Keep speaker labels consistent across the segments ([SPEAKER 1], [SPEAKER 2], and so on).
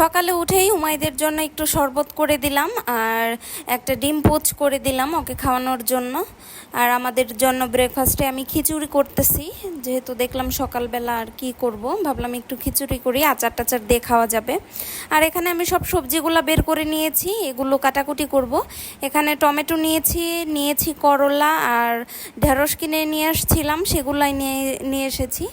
[SPEAKER 1] সকালে উঠেই উমাইদের জন্য একটু শরবত করে দিলাম আর একটা ডিম পোচ করে দিলাম ওকে খাওয়ানোর জন্য। আর আমাদের জন্য ব্রেকফাস্টে আমি খিচুড়ি করতেছি, যেহেতু দেখলাম সকালবেলা আর কি করব, ভাবলাম একটু খিচুড়ি করি, আচার টাচার দিয়ে খাওয়া যাবে। আর এখানে আমি সব সবজিগুলো বের করে নিয়েছি, এগুলো কাটাকুটি করব। এখানে টমেটো নিয়েছি নিয়েছি করলা আর ঢেঁড়স কিনে নিয়ে আসছিলাম, সেগুলাই নিয়ে নিয়ে এসেছি।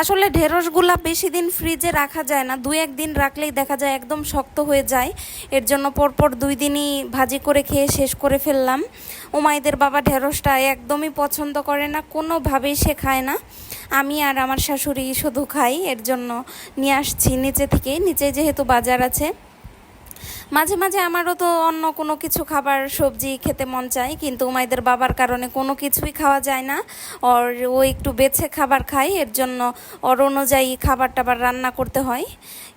[SPEAKER 1] আসলে ঢেঁড়সগুলা বেশি দিন ফ্রিজে রাখা যায় না, দুই একদিন রাখলেই দেখা যায় একদম শক্ত হয়ে যায়। এর জন্য পরপর দুই দিনই ভাজি করে খেয়ে শেষ করে ফেললাম। উমাইদের বাবা ঢেঁড়সটা একদমই পছন্দ করে না, কোনোভাবেই সে খায় না। আমি আর আমার শাশুড়ি শুধু খাই, এর জন্য নিয়ে আসছি নিচে থেকে। নিচে যেহেতু বাজার আছে মাঝে মাঝে আমারও তো অন্য কোনো কিছু খাবার, সবজি খেতে মন চায়, কিন্তু উমাইদের বাবার কারণে কোনো কিছুই খাওয়া যায় না। ওর, ও একটু বেছে খাবার খায়, এর জন্য ওর অনুযায়ী খাবার টাবার রান্না করতে হয়।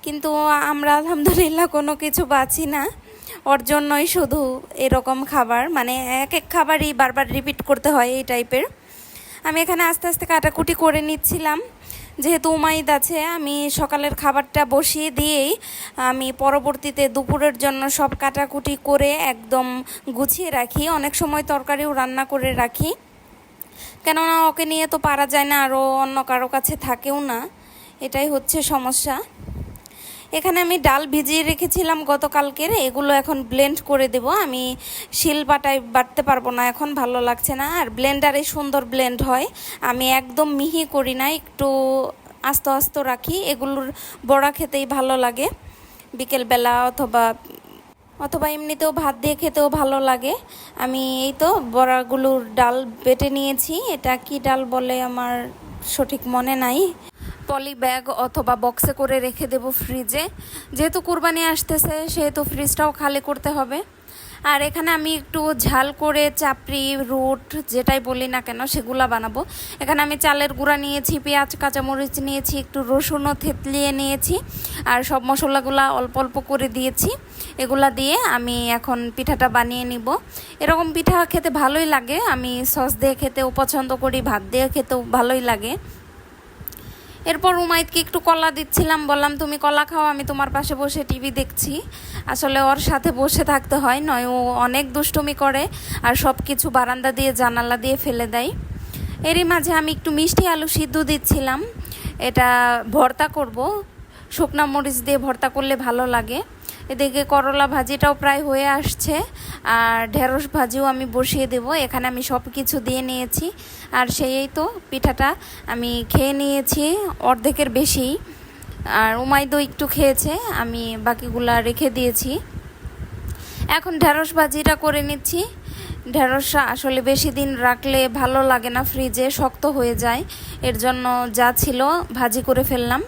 [SPEAKER 1] কিন্তু আমরা আলহামদুলিল্লাহ কোনো কিছু বাছি না। ওর জন্যই শুধু এরকম খাবার মানে এক এক খাবারই বারবার রিপিট করতে হয় এই টাইপের আমি এখানে আস্তে আস্তে কাটাকুটি করে নিচ্ছিলাম। যেহেতু উমাইদ আছে, আমি সকালের খাবারটা বসিয়ে দিয়েই আমি পরবর্তীতে দুপুরের জন্য সব কাটাকুটি করে একদম গুছিয়ে রাখি। অনেক সময় তরকারিও রান্না করে রাখি। কেননা ওকে নিয়ে তো পারা যায় না, আরও অন্য কারও কাছে থাকেও না। এটাই হচ্ছে সমস্যা। এখানে আমি ডাল ভিজিয়ে রেখেছিলাম গতকালকের, এগুলো এখন ব্লেন্ড করে দেব। আমি শিল বাটায় বাটতে পারব না, এখন ভালো লাগছে না। আর ব্লেন্ডারে সুন্দর ব্লেন্ড হয়। আমি একদম মিহি করি না, একটু আস্তে আস্তে রাখি। এগুলোর বড়া খেতেই ভালো লাগে। বিকেলবেলা অথবা অথবা এমনিতেও ভাত দিয়ে খেতেও ভালো লাগে। আমি এই তো বড়াগুলোর ডাল বেটে নিয়েছি। এটা কি ডাল বলে আমার সঠিক মনে নাই। পলি ব্যাগ অথবা বক্সে করে রেখে দেব ফ্রিজে। যেহেতু কুরবানি আসতেছে, সেহেতু ফ্রিজটাও খালি করতে হবে। আর এখানে আমি একটু ঝাল করে চাপড়ি, রুট, যেটাই বলি না কেন, সেগুলা বানাবো। এখানে আমি চালের গুঁড়া নিয়েছি, পেঁয়াজ, কাঁচামরিচ নিয়েছি, একটু রসুনও থেতলিয়ে নিয়েছি, আর সব মশলাগুলা অল্প অল্প করে দিয়েছি। এগুলা দিয়ে আমি এখন পিঠাটা বানিয়ে নিব। এরকম পিঠা খেতে ভালোই লাগে। আমি সস দিয়ে খেতেও পছন্দ করি, ভাত দিয়ে খেতেও ভালোই লাগে। এরপর উমাইদকে একটু কলা দিচ্ছিলাম, বললাম, তুমি কলা খাও, আমি তোমার পাশে বসে টিভি দেখছি। আসলে ওর সাথে বসে থাকতে হয়, নয়, ও অনেক দুষ্টুমি করে আর সব কিছু বারান্দা দিয়ে, জানালা দিয়ে ফেলে দেয়। এরই মাঝে আমি একটু মিষ্টি আলু সিদ্ধ দিচ্ছিলাম, এটা ভর্তা করব। শুকনা মরিচ দিয়ে ভর্তা করলে ভালো লাগে। এদিকে করলা ভাজিটাও প্রায় হয়ে আসছে। আর ঢেঁড়স ভাজিও আমি বসিয়ে দেব। এখানে আমি সব কিছু দিয়ে নিয়েছি। আর সেই তো পিঠাটা আমি খেয়ে নিয়েছি, অর্ধেকের বেশি। আর উমাইদও একটু খেয়েছে, আমি বাকিগুলা রেখে দিয়েছি। এখন ঢেঁড়স ভাজিটা করে নিচ্ছি। ঢেঁড়সটা আসলে বেশি দিন রাখলে ভালো লাগে না, ফ্রিজে শক্ত হয়ে যায়। এর জন্য যা ছিল ভাজি করে ফেললাম।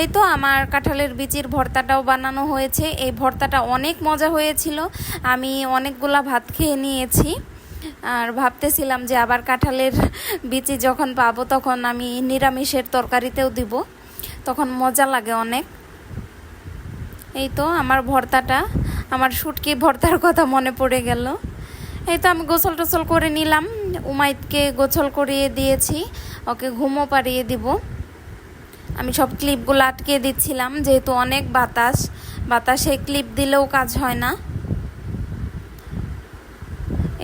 [SPEAKER 1] এই তো আমার কাঁঠালের বিচির ভর্তাটাও বানানো হয়েছে। এই ভর্তাটা অনেক মজা হয়েছিল। আমি অনেকগুলা ভাত খেয়ে নিয়েছি। আর ভাবতেছিলাম যে আবার কাঁঠালের বিচি যখন পাবো তখন আমি নিরামিষের তরকারিতেও দিব। তখন মজা লাগে অনেক। এই তো আমার ভর্তাটা। আমার শুটকি ভর্তার কথা মনে পড়ে গেল। এই তো আমি গোসল টোসল করে নিলাম। উমাইদকে গোসল করিয়ে দিয়েছি। ওকে ঘুমও পাড়িয়ে দিব। আমি সব ক্লিপগুলো আটকে দিচ্ছিলাম, যেহেতু অনেক বাতাস। বাতাসে ক্লিপ দিলেও কাজ হয় না।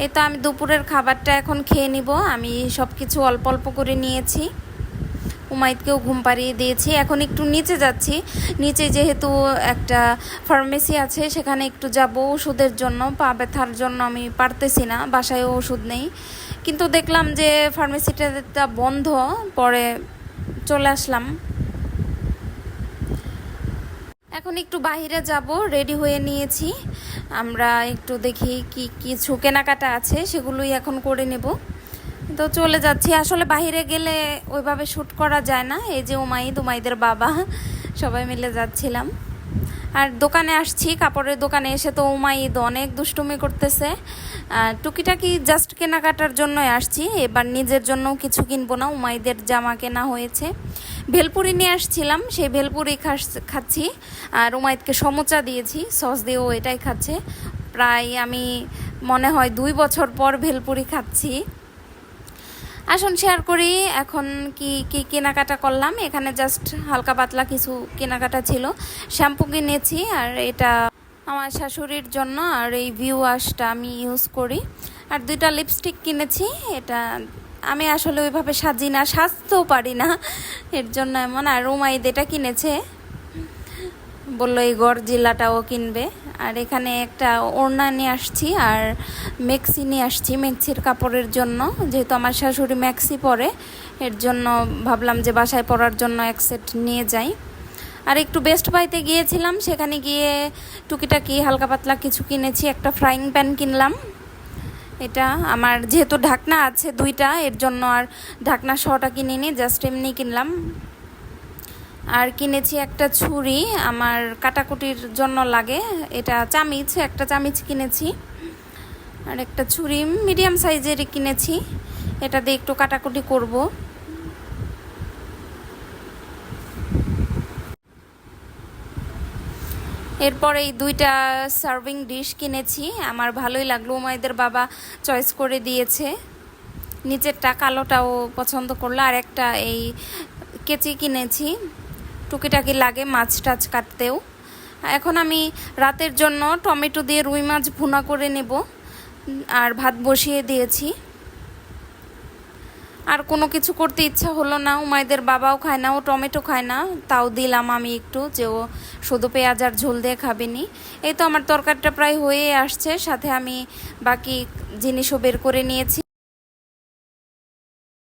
[SPEAKER 1] এই তো আমি দুপুরের খাবারটা এখন খেয়ে নিব। আমি সব কিছু অল্প অল্প করে নিয়েছি। উমাইদকেও ঘুম পাড়িয়ে দিয়েছি। এখন একটু নিচে যাচ্ছি। নিচে যেহেতু একটা ফার্মেসি আছে, সেখানে একটু যাব ওষুধের জন্য। পা ব্যথার জন্য আমি পারতেছি না, বাসায়ও ওষুধ নেই। কিন্তু দেখলাম যে ফার্মেসিটা বন্ধ, পরে চলে আসলাম। এখন একটু বাহিরে যাব রেডি হয়ে নিয়েছি। আমরা একটু দেখি কি, কিছু কেনাকাটা আছে, সেগুলোই এখন করে নেব। তো চলে যাচ্ছি। আসলে বাহিরে গেলে ওইভাবে শ্যুট করা যায় না। এই যে উমাইদ, উমাইদের বাবা, সবাই মিলে যাচ্ছিলাম। আর দোকানে আসছি, কাপড়ের দোকানে এসে তো উমাইদ অনেক দুষ্টুমি করতেছে। টুকিটাকি জাস্ট কেনাকাটার জন্যই আসছি, এবার নিজের জন্য কিছু কিনবো না, উমাইদের জামা কেনা হয়েছে। ভেলপুরি নিয়ে আসছিলাম, সেই ভেলপুরি খাস, খাচ্ছি, আর উমাইদকে সমোচা দিয়েছি, সস দিয়েও এটাই খাচ্ছে। প্রায় আমি মনে হয় দুই বছর পর ভেলপুরি খাচ্ছি। আসুন শেয়ার করি। এখন কি কি কেনাকাটা করলাম? এখানে জাস্ট হালকা পাতলা কিছু কেনাকাটা ছিল। শ্যাম্পু কিনেছি আর এটা আমার শাশুড়ির জন্য আর এই ভিউ ওয়াশটা আমি ইউজ করি। আর দুইটা লিপস্টিক কিনেছি। এটা আমি আসলে ওইভাবে সাজি না, সাজতেও পারি না। এর জন্য এমন, আর রুমাইদ এটা কিনেছে। বলল এই গড় জেলাটাও কিনবে। আর এখানে একটা ওড়না নিয়ে আসছি আর মেক্সি নিয়ে আসছি মেক্সির কাপড়ের জন্য। যেহেতু আমার শাশুড়ি ম্যাক্সি পরে, এর জন্য ভাবলাম যে বাসায় পরার জন্য এক সেট নিয়ে যাই। আর একটু বেস্ট বাইতে গিয়েছিলাম, সেখানে গিয়ে টুকিটাকি হালকা পাতলা কিছু কিনেছি, একটা ফ্রাইং প্যান কিনলাম। এটা আমার যেহেতু ঢাকনা আছে দুইটা, এর জন্য আর ঢাকনা শটা কিনিনি জাস্ট এমনি কিনলাম। আর কিনেছি একটা ছুরি, আমার কাটাকুটির জন্য লাগে। এটা চামিচ, একটা চামিচ কিনেছি। আর একটা ছুরি মিডিয়াম সাইজেরই কিনেছি। এটা দিয়ে একটু কাটাকুটি করব। এরপর এই দুইটা সার্ভিং ডিশ কিনেছি। আমার ভালোই লাগল, উমাইদের বাবা চয়েস করে দিয়েছে। নিচেরটা কালোটাও পছন্দ করল। আর একটা এই কেচি কিনেছি। টুকিটাকি লাগে মাছ টাছ কাটতেও। এখন আমি রাতের জন্য টমেটো দিয়ে রুই মাছ ভুনা করে নেব, আর ভাত বসিয়ে দিয়েছি। আর কোনো কিছু করতে ইচ্ছা হলো না, উমাইদের বাবাও খায় না, ও টমেটো খায় না, তাও দিলাম আমি একটু যে ও শুধু পেঁয়াজ আর ঝোল দিয়ে খাবেনি। এই তো আমার তরকারিটা প্রায় হয়ে আসছে, সাথে আমি বাকি জিনিসও বের করে নিয়েছি।